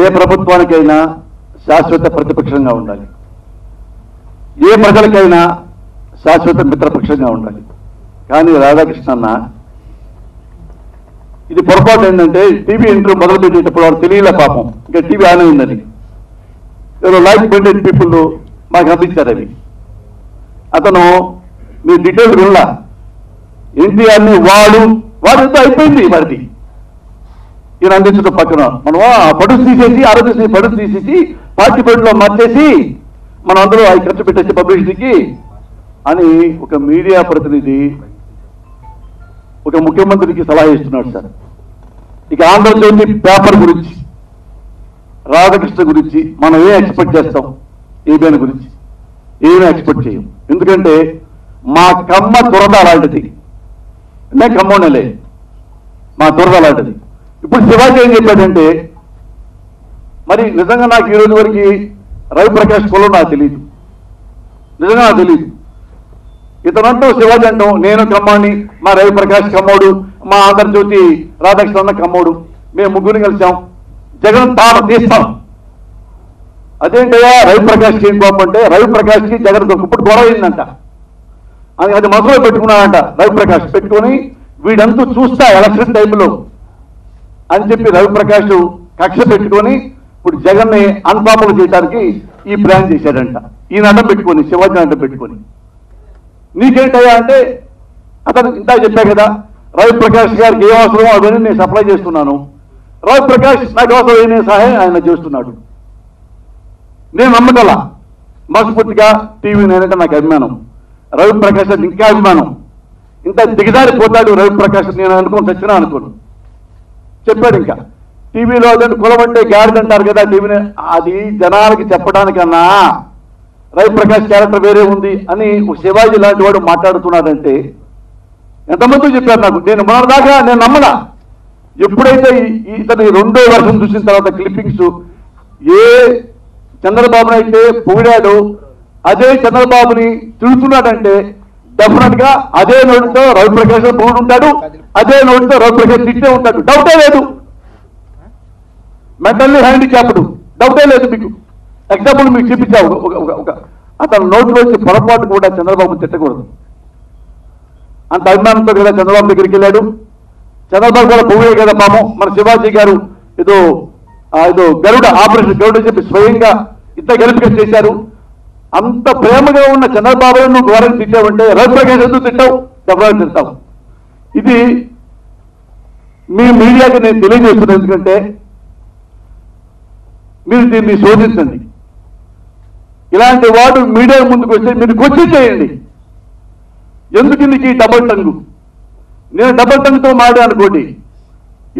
ఏ ప్రభుత్వానికైనా శాశ్వత ప్రతిపక్షంగా ఉండాలి. ఏ ప్రజలకైనా శాశ్వత మిత్రపక్షంగా ఉండాలి. కానీ రాధాకృష్ణ అన్న ఇది పొరపాటు ఏంటంటే టీవీ ఇంటర్వ్యూ మొదలు పెట్టేటప్పుడు వాడు తెలియలే పాపం. ఇంకా టీవీ ఆన్ అయిందని. ఏదో లైక్ మైండెడ్ పీపుల్ మాకు అందించారు అవి. అతను మీ డీటెయిల్ వినలా. ఎన్టీఆర్ని వాడు వాడు అయిపోయింది మరిది ఈయన అందించడం పక్కన మనం ఆ పడుసు తీసేసి ఆరోగ్యశ్రీ పడుసు తీసేసి పార్టీ బయటలో మార్చేసి మనం అందరూ అవి ఖర్చు పెట్టేసి పబ్లిసిటీకి అని ఒక మీడియా ప్రతినిధి ఒక ముఖ్యమంత్రికి సలహా ఇస్తున్నాడు సార్. ఇక ఆంధ్రజ్యోతి పేపర్ గురించి రాధాకృష్ణ గురించి మనం ఏం ఎక్స్పెక్ట్ చేస్తాం? ఏబిఎన్ గురించి. ఏమీ ఎక్స్పెక్ట్ చేయం? ఎందుకంటే మా కమ్మ దురద అలాంటిది. నేను కమ్మోనలే మా దురద అలాంటిది. ఇప్పుడు శివాజీ ఏం చెప్పాడంటే మరి నిజంగా నాకు ఈ రోజు వరకు రవిప్రకాష్ కులం నాకు తెలియదు నిజంగా నాకు తెలియదు ఇతనంటూ శివాజీ అంటాం నేను కమ్మాడిని మా రవి ప్రకాష్ కమ్మోడు మా ఆంధ్రజ్యోతి రాధాకృష్ణ కమ్మోడు. మేము ముగ్గురు కలిసాం జగన్ తాను తీస్తాం. అదేంటయ్యా రవి రవిప్రకాష్కి ఏం కోపం అంటే రవిప్రకాష్కి జగన్ ఇప్పుడు గొడవ అయిందంట. అది అది మనసులో పెట్టుకున్నాడంట రవిప్రకాష్. పెట్టుకొని వీడంతా చూస్తా ఎలక్షన్ టైంలో. అని చెప్పి రవిప్రకాష్ కక్ష పెట్టుకొని ఇప్పుడు జగన్ని అన్పాపులు చేయడానికి ఈ ప్లాన్ చేశాడంట. ఈయన అడ్డం పెట్టుకొని శివాజీ అడ్డం పెట్టుకొని. నీకేంటయ్యా అంటే అతను ఇంత చెప్పా కదా రవిప్రకాష్ గారికి ఏ అవసరమో అవన్నీ నేను సప్లై చేస్తున్నాను. రవిప్రకాష్ నాకు అవసరం ఏనే సహాయం ఆయన చేస్తున్నాడు. నేను నమ్మగల మనస్ఫూర్తిగా టీవీ నేనంటే నాకు అభిమానం. రవిప్రకాష్ అంటే ఇంకా అభిమానం. ఇంత దిగజారిపోతాడు రవిప్రకాష్ నేను అనుకుని చచ్చినా అనుకోను. చెప్పాడు ఇంకా. టీవీలో అదంటే కులం అంటే గాడిద అంటారు కదా టీవీని. అది జనాలకి చెప్పడానికన్నా రవి ప్రకాష్ క్యారెక్టర్ వేరే ఉంది అని శివాజీ లాంటి వాడు మాట్లాడుతున్నాడంటే ఎంతమంది చెప్పారు నాకు? నేను మొన్నదాకా నేను నమ్మలా. ఎప్పుడైతే ఈ- ఇతని రెండో వర్షం చూసిన తర్వాత క్లిప్పింగ్స్ ఏ చంద్రబాబునైతే అయితే పొగిడాడు అదే చంద్రబాబుని తిడుతున్నాడంటే డెఫినెట్గా అదే నోటితో రవిప్రకాష్ పొగిడి ఉంటాడు అదే నోటితో రవిప్రకాష్ తిట్టే ఉంటాడు. డౌటే లేదు. మెంటల్లీ హ్యాండిక్యాప్డ్ డౌటే లేదు మీకు. ఎగ్జాంపుల్ మీకు చూపించావు. ఒక- ఒక- ఒక- అతను పొరపాటు కూడా చంద్రబాబు తిట్టకూడదు. అంత అభిమానంతో కదా చంద్రబాబు దగ్గరికి వెళ్ళాడు. చంద్రబాబు కూడా పోయే కదా పాము మన శివాజీ గారు ఏదో ఏదో గరుడ ఆపరేషన్ గరుడ చెప్పి స్వయంగా ఇంత గెలుపుగా చేశారు. అంత ప్రేమగా ఉన్న చంద్రబాబు నువ్వు తిట్టావంటే రవిప్రకాష్ ఎందుకు తిట్టావు? ఎవరైనా తింటావు ఇది మీ మీడియాకి నేను తెలియజేస్తున్నాను ఎందుకంటే మీరు దీన్ని శోధించండి. ఇలాంటి వాడు మీడియా ముందుకు వస్తే మీరు క్వశ్చన్ చేయండి. ఎందుకు నీకు ఈ డబల్ టంగు? నేను డబల్ టంగుతో మాడే అనుకోండి.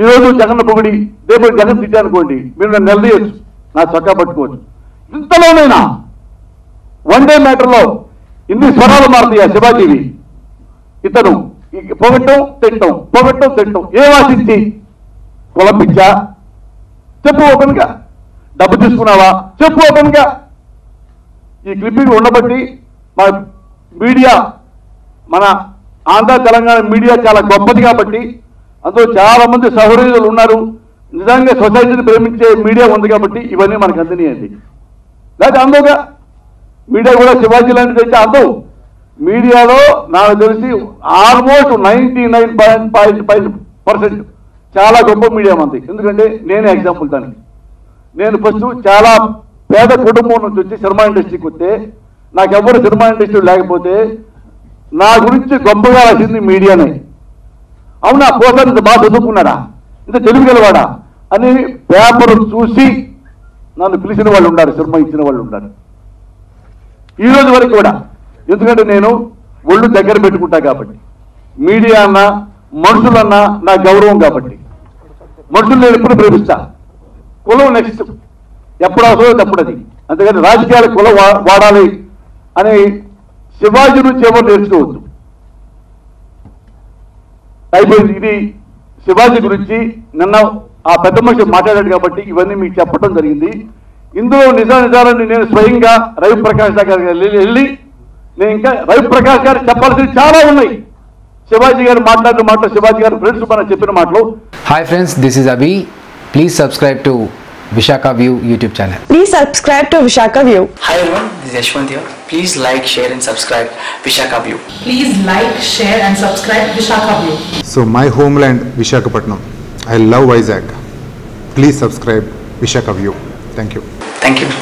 ఈరోజు జగన్ పొగిడి రేపు జగన్ తిట్టానుకోండి మీరు నన్ను నిలదీయచ్చు. నా చొక్కా పట్టుకోవచ్చు. ఇంతలోనైనా వన్ డే మ్యాటర్లో ఇన్ని స్వరాలు మారుతాయా శివాజీవి. ఇతను ఈ పొగట్టం తింటాం పొగట్టం తింటాం ఏం ఆశించి? కులం పిచ్చా చెప్పు ఓపెన్గా. డబ్బు తీసుకున్నావా? చెప్పు ఓపెన్గా. ఈ క్లిప్పింగ్ ఉండబట్టి మా మీడియా మన ఆంధ్ర తెలంగాణ మీడియా చాలా గొప్పది కాబట్టి అందులో చాలా మంది సహృదయులు ఉన్నారు. నిజంగా సొసైటీని ప్రేమించే మీడియా ఉంది కాబట్టి ఇవన్నీ మనకు అందినాయండి. లేకపోతే అందులో మీడియా కూడా శివాజీ లాంటిది అయితే అందవు మీడియాలో నాకు తెలిసి almost ninety nine point percent చాలా గొప్ప మీడియా మంది. ఎందుకంటే నేనే ఎగ్జాంపుల్ దానికి. నేను ఫస్ట్ చాలా పేద కుటుంబం నుంచి వచ్చి సినిమా ఇండస్ట్రీకి వస్తే నాకెవ్వరు సినిమా ఇండస్ట్రీ లేకపోతే నా గురించి గొప్పగా రాసింది మీడియానే. అవునా? పోతాను ఇంత బాగా చదువుకున్నాడా? ఇంత తెలివి గలవాడా అని పేపర్ చూసి నన్ను పిలిచిన వాళ్ళు ఉన్నారు సినిమా ఇచ్చిన వాళ్ళు ఉన్నారు ఈ రోజు వరకు కూడా. ఎందుకంటే నేను ఒళ్ళు దగ్గర పెట్టుకుంటా కాబట్టి. మీడియా అన్న మనుషులన్నా నా గౌరవం కాబట్టి. మనుషులు నేను ఎప్పుడు ప్రేమిస్తా. కులం నెక్స్ట్ ఎప్పుడు అవసరం తప్పుడు అది. అంతేగాని రాజకీయాల కులం వా- వాడాలి అని శివాజీ నుంచి ఎవరు నేర్చుకోవద్దు. అయిపోయింది. ఇది శివాజీ గురించి నిన్న ఆ పెద్ద మనిషి మాట్లాడాడు కాబట్టి ఇవన్నీ మీకు చెప్పడం జరిగింది. ఇందులో నిజ నిజాలని నేను స్వయంగా రవిప్రకాష్ దగ్గరికి వెళ్ళి వెళ్ళి నేను ఇంకా రవిప్రకాష్ గారు చెప్పాల్సినవి చాలా ఉన్నాయి శివాజీ గారు మాట్లాడిన మాటలు శివాజీ గారు ఫ్రెండ్స్ మన చెప్పిన మాటలు Hi friends, this is Abhi. Please subscribe to Vishaka View YouTube channel. Please subscribe to Vishaka View. Hi everyone, this is Yashwant here. Please like, share and subscribe Vishaka View. Please like, share and subscribe Vishaka View. So my homeland Vishakhapatnam. I love Vizag. Please subscribe Vishaka View. Thank you. Thank you.